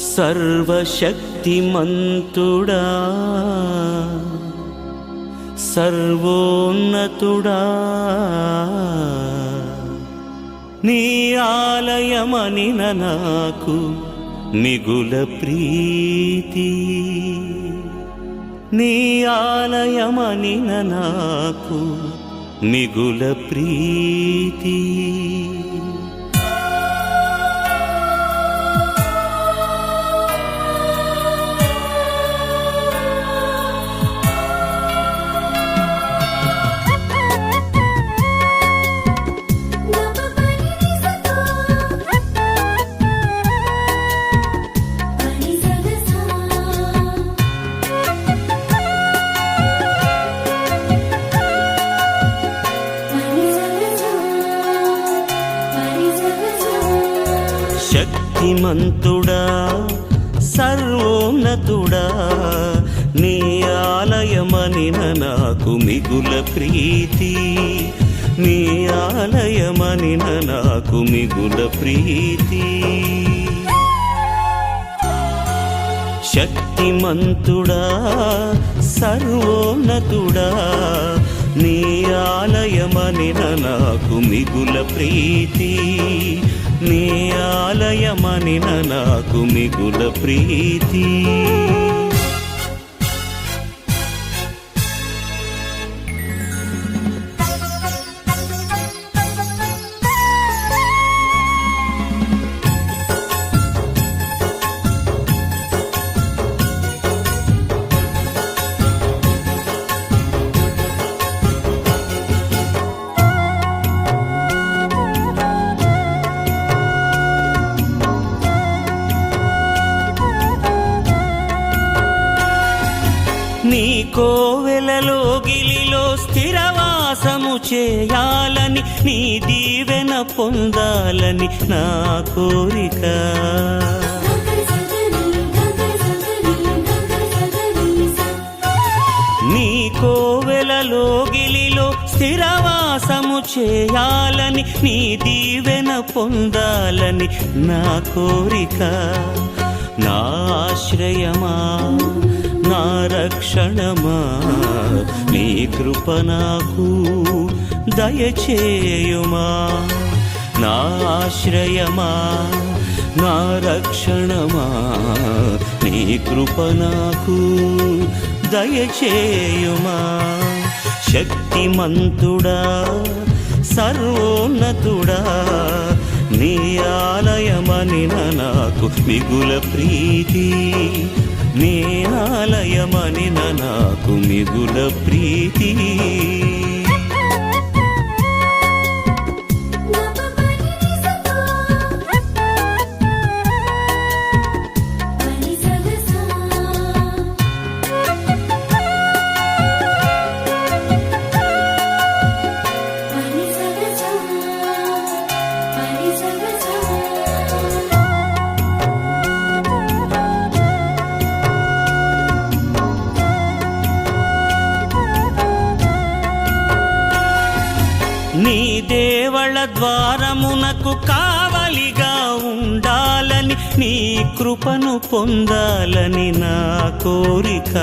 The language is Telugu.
సర్వశక్తిమంతుడా సర్వోన్నతుడా. నీ ఆలయమని నాకు మిగుల ప్రీతి. నీ ఆలయమని నాకు మిగుల ప్రీతి. శక్తిమంతుడా సర్వోన్నతుడా నీ ఆలయమనిన నాకు మిగుల ప్రీతి. నీ ఆలయమనిన నాకు మిగుల ప్రీతి. శక్తిమంతుడా సర్వోన్నతుడా నీ ఆలయమనిన నాకు మిగుల ప్రీతి. నీ ఆలయమని నాకు మిగుల ప్రీతి. నీ కోవెలలో గిలిలో స్థిరవాసము చేయాలని నీ దీవెన పొందాలని నా కోరిక. నీ కోవెలలో గిలిలో స్థిరవాసము చేయాలని నీ దీవెన పొందాలని నా కోరిక. నా ఆశ్రయమా? రక్షణమా? నీ కృప నాకు దయచేయుమా? నా ఆశ్రయమా? నా రక్షణమా? నీ కృప నాకు దయచేయుమా? శక్తిమంతుడా సర్వోన్నతుడా నీ ఆలయమని నాకు మిగుల ప్రీతి నీ ఆలయమని నాకు మిగుల ప్రీతి. నీ దేవళ ద్వారమునకు కావలిగా ఉండాలని నీ కృపను పొందాలని నా కోరిక.